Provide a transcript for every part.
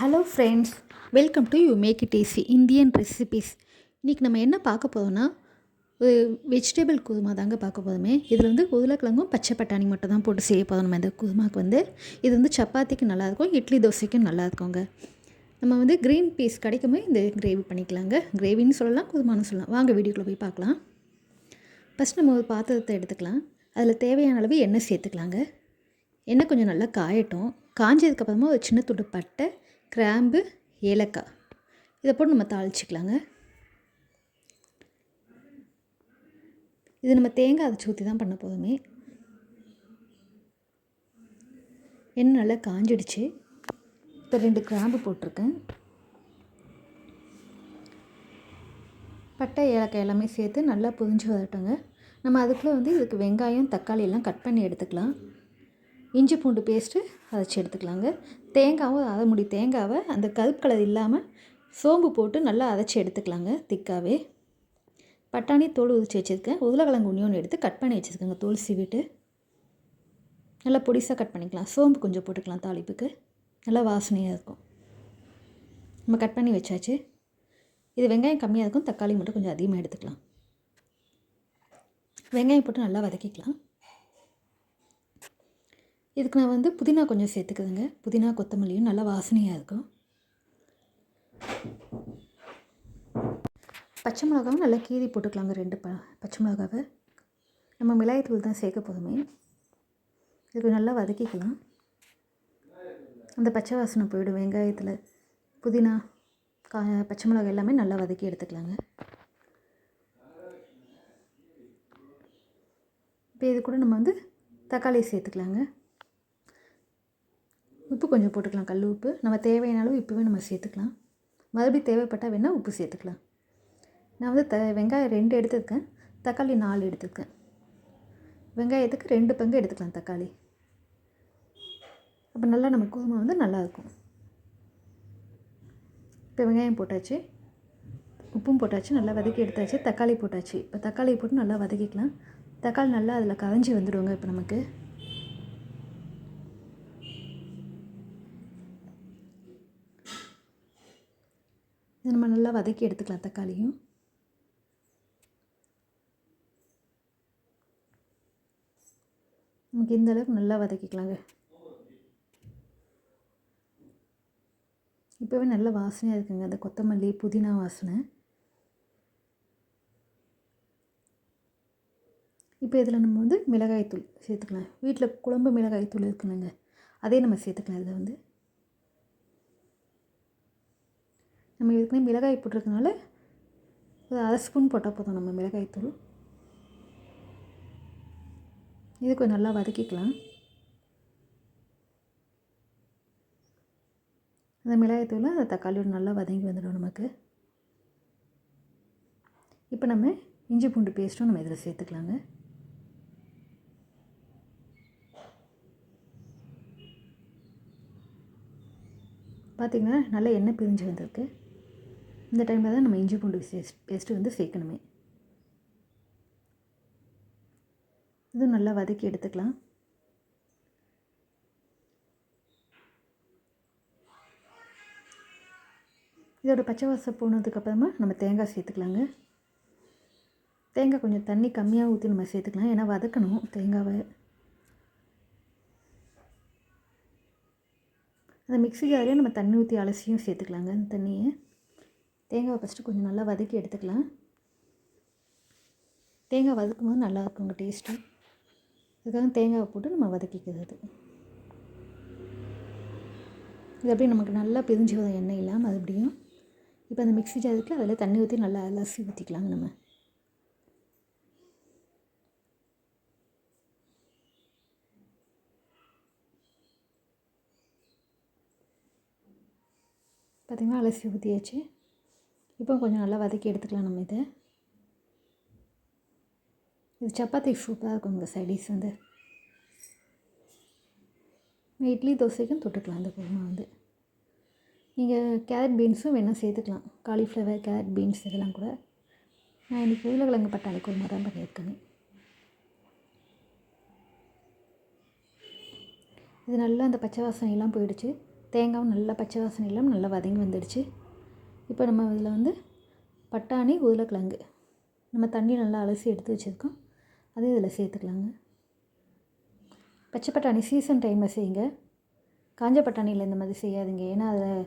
Hello friends welcome to you make it easy Indian recipes இன்றைக்கி நம்ம என்ன பார்க்க போகிறோம்னா ஒரு வெஜிடபிள் குருமா தாங்க பார்க்க போதுமே இதில் வந்து உருளைக்கிழங்கும் பச்சை பட்டாணி மட்டும் தான் போட்டு செய்ய போதும் நம்ம இந்த குருமாவுக்கு வந்து. இது வந்து சப்பாத்திக்கு நல்லாயிருக்கும் இட்லி தோசைக்கும் நல்லா இருக்குங்க. நம்ம வந்து க்ரீன் பீஸ் கிடைக்குமே இந்த கிரேவி பண்ணிக்கலாங்க. கிரேவின்னு சொல்லலாம் குருமான்னு சொல்லலாம். வாங்க வீடியோக்குள்ளே போய் பார்க்கலாம். ஃபஸ்ட் நம்ம ஒரு பாத்திரத்தை எடுத்துக்கலாம். அதில் தேவையான அளவு எண்ணெய் சேர்த்துக்கலாங்க. எண்ணெய் கொஞ்சம் நல்லா காயட்டும். காஞ்சதுக்கப்புறமா ஒரு சின்ன துண்டு பட்டை கிராம்பு ஏலக்காய். இதை போட்டு நம்ம தாளிச்சிக்கலாங்க. இது நம்ம தேங்காய் அரைச்சி ஊற்றி தான் பண்ண போதுமே. எண்ணெய் நல்லா காஞ்சிடுச்சு. இப்போ ரெண்டு கிராம்பு போட்டிருக்கேன். பட்டை ஏலக்காய் எல்லாமே சேர்த்து நல்லா புரிஞ்சு வரட்டுங்க. நம்ம அதுக்குள்ளே வந்து இதுக்கு வெங்காயம் தக்காளி எல்லாம் கட் பண்ணி எடுத்துக்கலாம். இஞ்சி பூண்டு பேஸ்ட்டு அரைச்சி எடுத்துக்கலாங்க. தேங்காவும் அரை முடி தேங்காவை அந்த கருப்பு கலர் இல்லாமல் சோம்பு போட்டு நல்லா அரைச்சி எடுத்துக்கலாங்க திக்காவே. பட்டாணி தோல் உரிச்சு வச்சுருக்கேன். உருளைக்கிழங்கு ஒன்று எடுத்து கட் பண்ணி வச்சுருக்கேங்க. தோல் சீவிட்டு நல்லா பொடிசாக கட் பண்ணிக்கலாம். சோம்பு கொஞ்சம் போட்டுக்கலாம் தாளிப்புக்கு. நல்லா வாசனையாக இருக்கும். நம்ம கட் பண்ணி வச்சாச்சு. இது வெங்காயம் கம்மியாக இருக்கும். தக்காளி மட்டும் கொஞ்சம் அதிகமாக எடுத்துக்கலாம். வெங்காயம் போட்டு நல்லா வதக்கிக்கலாம். இதுக்கு நான் வந்து புதினா கொஞ்சம் சேர்த்துக்குதுங்க. புதினா கொத்தமல்லியும் நல்லா வாசனையாக இருக்கும். பச்சை மிளகாவும் நல்லா கீறி போட்டுக்கலாங்க ரெண்டு ப பச்சை மிளகாவை. நம்ம மிளகாய்த்தூள் தான் சேர்க்க போதுமே. இதுக்கு நல்லா வதக்கிக்கலாம். அந்த பச்சை வாசனை போயிடும் வெங்காயத்தில். புதினா கா பச்சை மிளகாய் எல்லாமே நல்லா வதக்கி எடுத்துக்கலாங்க. இப்போ இது கூட நம்ம வந்து தக்காளி சேர்த்துக்கலாங்க. உப்பு கொஞ்சம் போட்டுக்கலாம். கல் உப்பு. நம்ம தேவையான அளவு இப்போவே நம்ம சேர்த்துக்கலாம். மறுபடியும் தேவைப்பட்டால் வேணால் உப்பு சேர்த்துக்கலாம். நான் வந்து த வெங்காயம் ரெண்டு எடுத்துருக்கேன். தக்காளி நாலு எடுத்துருக்கேன். வெங்காயத்துக்கு ரெண்டு பங்கு எடுத்துக்கலாம் தக்காளி. அப்போ நல்லா நம்ம குருமா வந்து நல்லாயிருக்கும் இப்போ வெங்காயம் போட்டாச்சு. உப்பும் போட்டாச்சு. நல்லா வதக்கி எடுத்தாச்சு. தக்காளி போட்டாச்சு. இப்போ தக்காளி போட்டு நல்லா வதக்கிக்கலாம். தக்காளி நல்லா அதில் கரைஞ்சி வந்துடுவாங்க இப்போ நமக்கு. இது நம்ம நல்லா வதக்கி எடுத்துக்கலாம் தக்காளியும். நமக்கு இந்த அளவுக்கு நல்லா வதக்கிக்கலாங்க. இப்போவே நல்ல வாசனையாக இருக்குங்க. அந்த கொத்தமல்லி புதினா வாசனை. இப்போ இதில் நம்ம வந்து மிளகாய்த்தூள் சேர்த்துக்கலாம். வீட்டில் குழம்பு மிளகாய்த்தூள் இருக்குனுங்க. அதே நம்ம சேர்த்துக்கலாம் இதில் வந்து. நம்ம இதுக்குனே மிளகாய் போட்டிருக்கனால ஒரு அரை ஸ்பூன் போட்டால் போதும் நம்ம மிளகாய்த்தூள் இது கொஞ்சம் நல்லா வதக்கிக்கலாம். அந்த மிளகாய்த்தூள் அந்த தக்காளியோட நல்லா வதங்கி வந்துடும் நமக்கு. இப்போ நம்ம இஞ்சி பூண்டு பேஸ்ட்டும் நம்ம இதில் சேர்த்துக்கலாங்க. பார்த்திங்கன்னா நல்லா எண்ணெய் பிரிஞ்சு வந்திருக்கு. இந்த டைமில் தான் நம்ம இஞ்சி பூண்டு பேஸ்ட்டு வந்து சேர்க்கணுமே. இதுவும் நல்லா வதக்கி எடுத்துக்கலாம். இதோட பச்சை வாசம் போனதுக்கப்புறமா நம்ம தேங்காய் சேர்த்துக்கலாங்க. தேங்காய் கொஞ்சம் தண்ணி கம்மியாக ஊற்றி நம்ம சேர்த்துக்கலாம். ஏன்னா வதக்கணும் தேங்காவை. அந்த மிக்சி ஜாரியே நம்ம தண்ணி ஊற்றி அலசியும் சேர்த்துக்கலாங்க அந்த தண்ணியை. தேங்காவை ஃபஸ்ட்டு கொஞ்சம் நல்லா வதக்கி எடுத்துக்கலாம். தேங்காய் வதக்கும் போது நல்லா இருக்குங்க டேஸ்ட்டு அதுக்காக தேங்காவை போட்டு நம்ம வதக்கிக்கிறது. இது அப்படியே நமக்கு நல்லா பிரிஞ்சு வரும் எண்ணெய் இல்லாமல் அது அப்படியும் இப்போ அந்த மிக்ஸி ஜாருக்கு அதில் தண்ணி ஊற்றி நல்லா அலசி ஊற்றிக்கலாங்க நம்ம. பார்த்திங்கன்னா அலசி ஊற்றியாச்சு இப்போ கொஞ்சம் நல்லா வதக்கி எடுத்துக்கலாம் நம்ம இதை. இது சப்பாத்தி சூப்பராக இருக்கும் உங்கள் சைடிஸ் வந்து. இட்லி தோசைக்கும் தொட்டுக்கலாம் அந்த குருமா வந்து. நீங்கள் கேரட் பீன்ஸும் வேணால் சேர்த்துக்கலாம். காலிஃப்ளவர் கேரட் பீன்ஸ் இதெல்லாம் கூட. நான் இன்றைக்கி உருளைக்கிழங்கு பட்டாணி குருமா தான் பண்ணியிருக்கேன். இது நல்லா அந்த பச்சை வாசனையெல்லாம் போயிடுச்சு. தேங்காவும் நல்லா பச்சை வாசனை இல்லாமல் நல்லா வதங்கி வந்துடுச்சு. இப்போ நம்ம இதில் வந்து பட்டாணி உருளைக்கிழங்கு. நம்ம தண்ணி நல்லா அலசி எடுத்து வச்சுருக்கோம். அதையும் இதில் சேர்த்துக்கலாங்க. பச்சை பட்டாணி சீசன் டைமில் செய்யுங்க. காஞ்ச பட்டாணியில் இந்த மாதிரி செய்யாதீங்க. ஏன்னா அதில்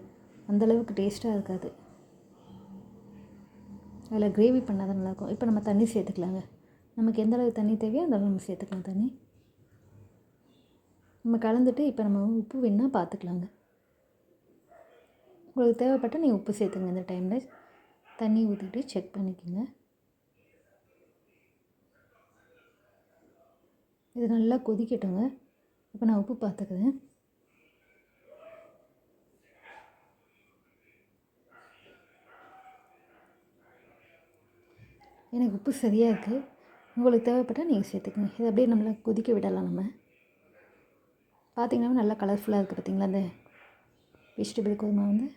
அந்தளவுக்கு டேஸ்ட்டாக இருக்காது. அதில் கிரேவி பண்ணால் தான் நல்லாயிருக்கும். இப்போ நம்ம தண்ணி சேர்த்துக்கலாங்க. நமக்கு எந்த அளவுக்கு தண்ணி தேவையோ அந்த அளவு நம்ம சேர்த்துக்கலாம் தண்ணி. நம்ம கலந்துட்டு இப்போ நம்ம உப்பு வேணால் பார்த்துக்கலாங்க. உங்களுக்கு தேவைப்பட்டால் நீங்கள் உப்பு சேர்த்துங்க இந்த டைமில் தண்ணி ஊற்றிட்டு செக் பண்ணிக்கோங்க. இது நல்லா கொதிக்கட்டுங்க. இப்போ நான் உப்பு பார்த்துக்குறேன் எனக்கு உப்பு சரியாக இருக்குது உங்களுக்கு தேவைப்பட்டால் நீங்கள் சேர்த்துக்கோங்க. இதை அப்படியே நம்மளை கொதிக்க விடலாம் நம்ம. பார்த்திங்கன்னா நல்லா கலர்ஃபுல்லாக இருக்குது பார்த்திங்களா அந்த வெஜிடபிள் குருமா வந்து.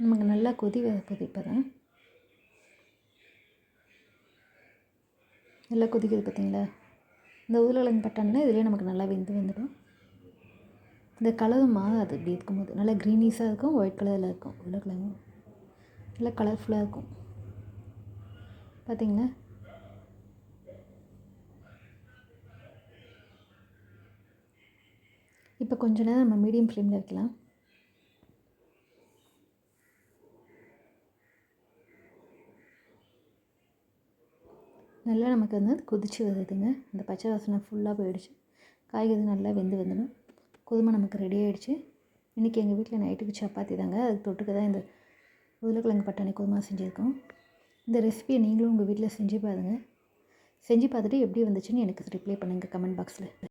நமக்கு நல்லா கொதி வரப்போகுது இப்போ நல்லா கொதிக்குது பார்த்தீங்களா இந்த உருளைக்கிழங்கு பட்டாணினா இதுலேயே நமக்கு நல்லா வெந்து வந்துடும். இந்த கலரும் மாறாது. இப்படி இருக்கும்போது நல்லா க்ரீனிஷாக இருக்கும் ஒயிட் கலரில் இருக்கும் உருளைக்கிழங்கு. நல்லா கலர்ஃபுல்லாக இருக்கும். பார்த்தீங்களா இப்போ கொஞ்ச நேரம் நம்ம மீடியம் ஃப்ளேமில் வைக்கலாம். நல்லா நமக்கு வந்து கொதிச்சு வருதுங்க. இந்த பச்சை வாசனை ஃபுல்லாக போயிடுச்சு. காய்கறி நல்லா வெந்து வந்துடும் குதுமை நமக்கு ரெடி ஆகிடுச்சு இன்றைக்கி எங்கள் வீட்டில் நைட்டுக்கு சப்பாத்தி தாங்க. அதுக்கு தொட்டுக்க தான் இந்த உருளைக்கிழங்கு பட்டாணி குதுமா செஞ்சுருக்கோம். இந்த ரெசிபியை நீங்களும் உங்கள் வீட்டில் செஞ்சு பாருங்கள் செஞ்சு பார்த்துட்டு எப்படி வந்துச்சுன்னு எனக்கு ரிப்ளை பண்ணுங்கள் கமெண்ட் பாக்ஸில்